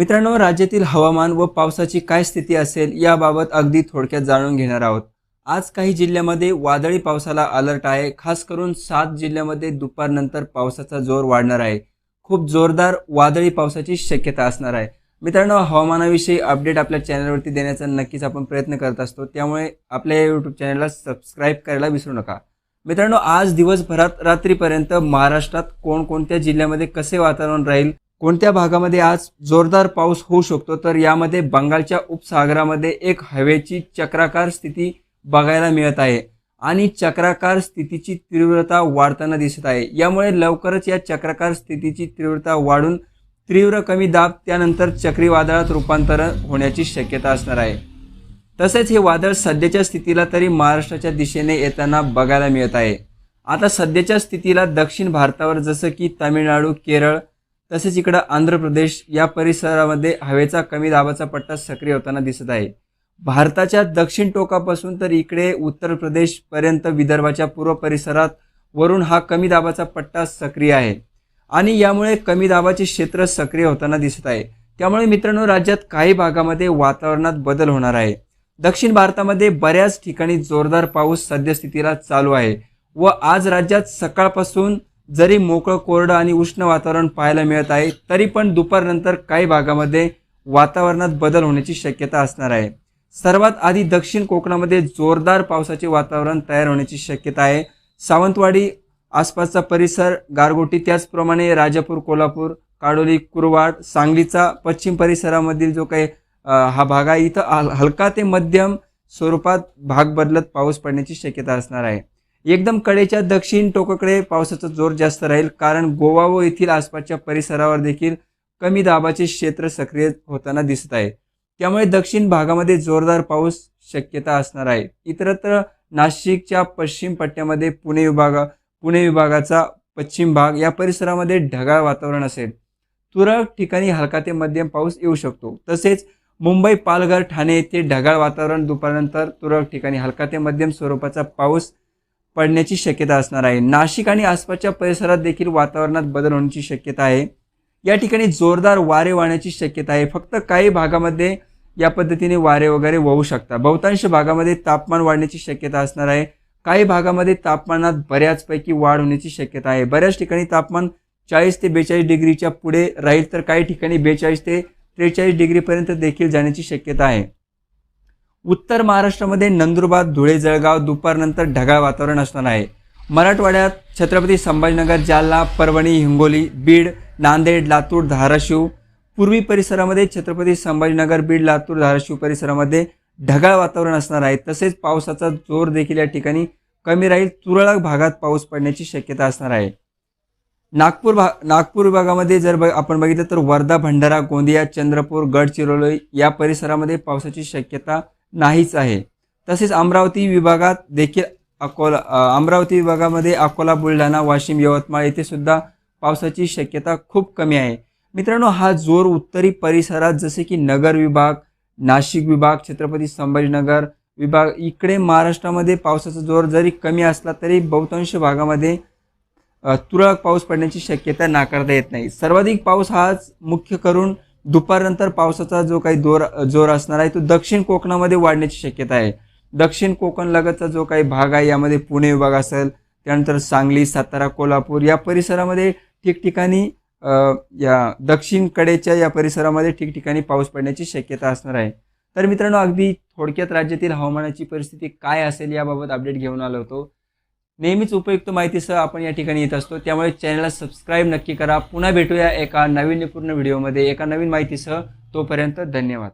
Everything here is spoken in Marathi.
मित्रांनो राज्यातील हवामान व पावसाची काय स्थिती असेल याबाबत अगदी थोडक्यात जाणून घेणार आहोत. आज काही जिल्ह्यामध्ये वादळी पावसाला अलर्ट आहे. खास करून सात जिल्ह्यामध्ये दुपारनंतर पावसाचा जोर वाढणार आहे. खूप जोरदार वादळी पावसाची शक्यता असणार आहे. मित्रांनो हवामानाविषयी अपडेट आपल्या चॅनलवरती देण्याचा नक्कीच आपण प्रयत्न करत असतो. त्यामुळे आपल्या यूट्यूब चॅनलला सबस्क्राईब करायला विसरू नका. मित्रांनो आज दिवसभरात रात्रीपर्यंत महाराष्ट्रात कोणकोणत्या जिल्ह्यामध्ये कसे वातावरण राहील कोणत्या भागामध्ये आज जोरदार पाऊस होऊ शकतो? तर यामध्ये बंगालच्या उपसागरामध्ये एक हवेची चक्राकार स्थिती बघायला मिळत आहे आणि चक्राकार स्थितीची तीव्रता वाढताना दिसत आहे. यामुळे लवकरच या चक्राकार स्थितीची तीव्रता वाढून तीव्र कमी दाब त्यानंतर चक्रीवादळात रूपांतर होण्याची शक्यता असणार आहे. तसेच हे वादळ सध्याच्या स्थितीला तरी महाराष्ट्राच्या दिशेने येताना बघायला मिळत आहे. आता सध्याच्या स्थितीला दक्षिण भारतावर जसं की तामिळनाडू केरळ तसेच इकडं आंध्र प्रदेश या परिसरामध्ये हवेचा कमी दाबाचा पट्टा सक्रिय होताना दिसत आहे. भारताच्या दक्षिण टोकापासून तर इकडे उत्तर प्रदेशपर्यंत विदर्भाच्या पूर्व परिसरात वरून हा कमी दाबाचा पट्टा सक्रिय आहे. आणि यामुळे कमी दाबाचे क्षेत्र सक्रिय होताना दिसत आहे. त्यामुळे मित्रांनो राज्यात काही भागामध्ये वातावरणात बदल होणार आहे. दक्षिण भारतामध्ये बऱ्याच ठिकाणी जोरदार पाऊस सद्यस्थितीला चालू आहे व आज राज्यात सकाळपासून जरी मोकळं कोरडं आणि उष्ण वातावरण पाहायला मिळत आहे तरी पण दुपारनंतर काही भागामध्ये वातावरणात बदल होण्याची शक्यता असणार आहे. सर्वात आधी दक्षिण कोकणामध्ये जोरदार पावसाचे वातावरण तयार होण्याची शक्यता आहे. सावंतवाडी आसपासचा परिसर गारगोटी त्याचप्रमाणे राजापूर कोल्हापूर काडोली कुरवाड सांगलीचा पश्चिम परिसरामधील जो काही हा भाग आहे इथं हलका ते मध्यम स्वरूपात भाग बदलत पाऊस पडण्याची शक्यता असणार आहे. एकदम कडेच्या दक्षिण टोकाकडे पावसाचा जोर जास्त राहील कारण गोवा व येथील आसपासच्या परिसरावर देखील कमी दाबाचे क्षेत्र सक्रिय होताना दिसत आहे. त्यामुळे दक्षिण भागामध्ये जोरदार पाऊस शक्यता असणार आहे. इतरत्र नाशिकच्या पश्चिम पट्ट्यामध्ये पुणे विभागा पुणे विभागाचा पश्चिम भाग या परिसरामध्ये ढगाळ वातावरण असेल. तुरळक ठिकाणी हलका ते मध्यम पाऊस येऊ शकतो. तसेच मुंबई पालघर ठाणे येथे ढगाळ वातावरण दुपारनंतर तुरळक ठिकाणी हलका ते मध्यम स्वरूपाचा पाऊस पडण्याची शक्यता असणार आहे. नाशिक आणि आसपासच्या परिसरात देखील वातावरणात बदल होण्याची शक्यता आहे. या ठिकाणी जोरदार वारे वाहण्याची शक्यता आहे. फक्त काही भागामध्ये या पद्धतीने वारे वगैरे वाहू शकतात. बहुतांश भागामध्ये तापमान वाढण्याची शक्यता असणार आहे. काही भागामध्ये तापमानात बऱ्याचपैकी वाढ होण्याची शक्यता आहे. बऱ्याच ठिकाणी तापमान चाळीस ते बेचाळीस डिग्रीच्या पुढे राहील तर काही ठिकाणी बेचाळीस ते त्रेचाळीस डिग्रीपर्यंत देखील जाण्याची शक्यता आहे. उत्तर महाराष्ट्रामध्ये नंदुरबार धुळे जळगाव दुपारनंतर ढगाळ वातावरण असणार आहे. मराठवाड्यात छत्रपती संभाजीनगर जालना परभणी हिंगोली बीड नांदेड लातूर धाराशिव पूर्वी परिसरामध्ये छत्रपती संभाजीनगर बीड लातूर धाराशिव परिसरामध्ये ढगाळ वातावरण असणार आहे. तसेच पावसाचा जोर देखील या ठिकाणी कमी राहील. तुरळक भागात पाऊस पडण्याची शक्यता असणार आहे. नागपूर भा नागपूर विभागामध्ये जर बघ आपण बघितलं तर वर्धा भंडारा गोंदिया चंद्रपूर गडचिरोली या परिसरामध्ये पावसाची शक्यता नाहीच आहे. तसेच अमरावती विभागात देखील अकोला अमरावती विभागामध्ये अकोला बुलढाणा वाशिम यवतमाळ येथे सुद्धा पावसाची शक्यता खूप कमी आहे. मित्रांनो हा जोर उत्तरी परिसरात जसे की नगर विभाग नाशिक विभाग छत्रपती संभाजीनगर विभाग इकडे महाराष्ट्रामध्ये पावसाचा जोर जरी कमी असला तरी बहुतांश भागामध्ये तुरळक पाऊस पडण्याची शक्यता नाकारता येत नाही. सर्वाधिक पाऊस हाच मुख्य करून दुपारनंतर पावसाचा जो काही जोर जोर असणार आहे तो दक्षिण कोकणामध्ये वाढण्याची शक्यता आहे. दक्षिण कोकण लगतचा जो काही भाग आहे यामध्ये पुणे विभाग असेल त्यानंतर सांगली सातारा कोल्हापूर या परिसरामध्ये ठिकठिकाणी या दक्षिणकडेच्या या परिसरामध्ये ठिकठिकाणी पाऊस पडण्याची शक्यता असणार आहे. तर मित्रांनो अगदी थोडक्यात राज्यातील हवामानाची परिस्थिती काय असेल याबाबत अपडेट घेऊन आलो होतो. नेहमीच उपयुक्त माहितीसह आपण या ठिकाणी येत असतो. त्यामुळे चॅनलला सबस्क्राईब नक्की करा. पुन्हा भेटूया एका नाविन्यपूर्ण व्हिडिओमध्ये. एका नवीन माहितीसह तोपर्यंत धन्यवाद.